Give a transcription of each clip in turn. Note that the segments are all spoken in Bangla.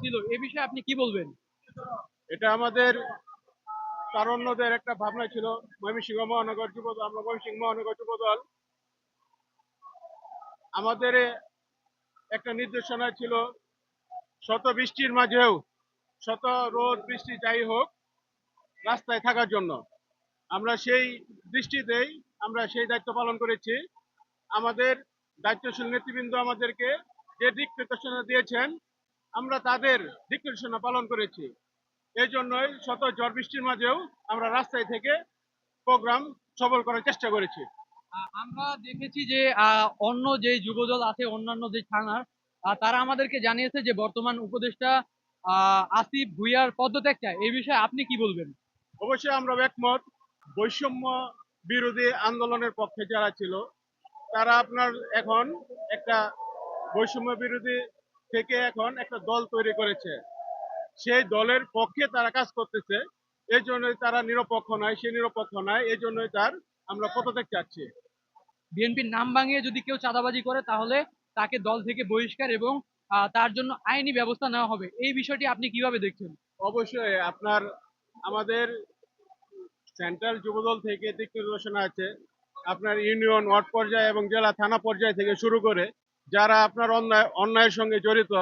ছিল, এ বিষয়ে আপনি কি বলবেন? এটা আমাদের একটা ভাবনা ছিল, ময়মনসিংহ মহানগর আমরা ময়মনসিংহ মহানগর আমাদের একটা নির্দেশনা ছিল, শত বৃষ্টির মাঝেও, শত রোদ, বৃষ্টি যাই হোক, রাস্তায় থাকার জন্য। আমরা সেই দৃষ্টিতেই আমরা সেই দায়িত্ব পালন করেছি। আমাদের দায়িত্বশীল নেতৃবৃন্দ আমাদেরকে যে দিক নির্দেশনা দিয়েছেন আমরা তাদের দিক নির্দেশনা পালন করেছি। এই জন্যই শত ঝড় বৃষ্টির মাঝেও আমরা রাস্তায় থেকে প্রোগ্রাম সফল করার চেষ্টা করেছি। আমরা দেখেছি যে অন্য যে যুবদল আছে অন্যান্য যে থানার তারা আমাদেরকে জানিয়েছে যে বর্তমান উপদেষ্টা আহ, আসিফ ভুইয়ার পদত্যাগ চায় এই বিষয়ে আপনি কি বলবেন? অবশ্যই আমরা একমত। বৈষম্য বিরোধী আন্দোলনের পক্ষে যারা ছিল তারা আপনার এখন একটা বৈষম্য বিরোধী থেকে এখন একটা দল তৈরি করেছে। সেই দলের পক্ষে তারা কাজ করতেছে এই জন্যই তারা নিরপেক্ষ নয় সে নিরপেক্ষ নয় এই জন্যই তার আমরা পদত্যাগ চাচ্ছি। বিএনপির নাম ভাঙিয়ে যদি কেউ চাঁদাবাজি করে তাহলে তাকে দল থেকে বহিষ্কার এবং তার জন্য আইনি ব্যবস্থা নেওয়া হবে। এই বিষয়টি আপনি কীভাবে দেখছেন? অবশ্যই আপনার আমাদের সেন্ট্রাল যুবদল থেকে দিক নির্দেশনা আছে। আপনার ইউনিয়ন ওয়ার্ড পর্যায়ে এবং জেলা থানা পর্যায় থেকে শুরু করে যারা আপনার অন্যায় অন্যায়ের সঙ্গে জড়িত,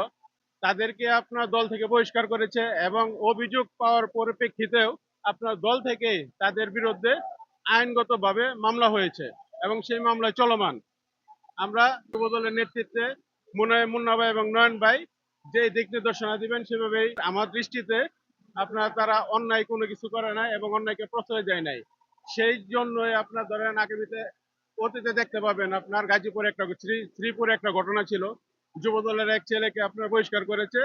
তাদেরকে আপনার দল থেকে বহিষ্কার করেছে এবং অভিযোগ পাওয়ার পরিপ্রেক্ষিতেও আপনার দল থেকে তাদের বিরুদ্ধে আইনগতভাবে মামলা হয়েছে এবং সেই মামলা চলমান। আমরা যুবদলের নেতৃত্বে মুনয় মুন্না ভাই এবং নয়ন ভাই যে দিক নির্দেশনা দিবেন সেভাবেই আমার দৃষ্টিতে আপনার তারা অন্যায় কোনো কিছু করে নাই এবং অন্যায়কে প্রশ্রয় দেয় নাই। সেই জন্যই আপনার ধরেন আগামীতে অতীতে দেখতে পাবেন আপনার গাজীপুরে একটা শ্রী, শ্রীপুরে একটা ঘটনা ছিল। যুবদলের এক ছেলেকে আপনার বহিষ্কার করেছে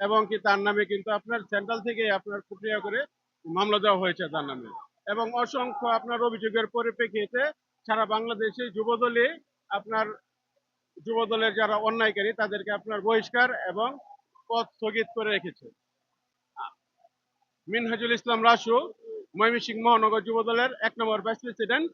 এবং কি তার নামে কিন্তু আপনার সেন্ট্রাল থেকে আপনার প্রক্রিয়া করে মামলা দেওয়া হয়েছে তার নামে। এবং অসংখ্য আপনার অভিযোগের পরিপ্রেক্ষিতে সারা বাংলাদেশে যুবদলে আপনার যুবদলের যারা অন্যায়কারী তাদেরকে আপনার বহিষ্কার এবং পদ স্থগিত করে রেখেছে। মিনহাজুল ইসলাম রাসু, ময়মনসিংহ মহানগর যুবদলের এক নম্বর ভাইস প্রেসিডেন্ট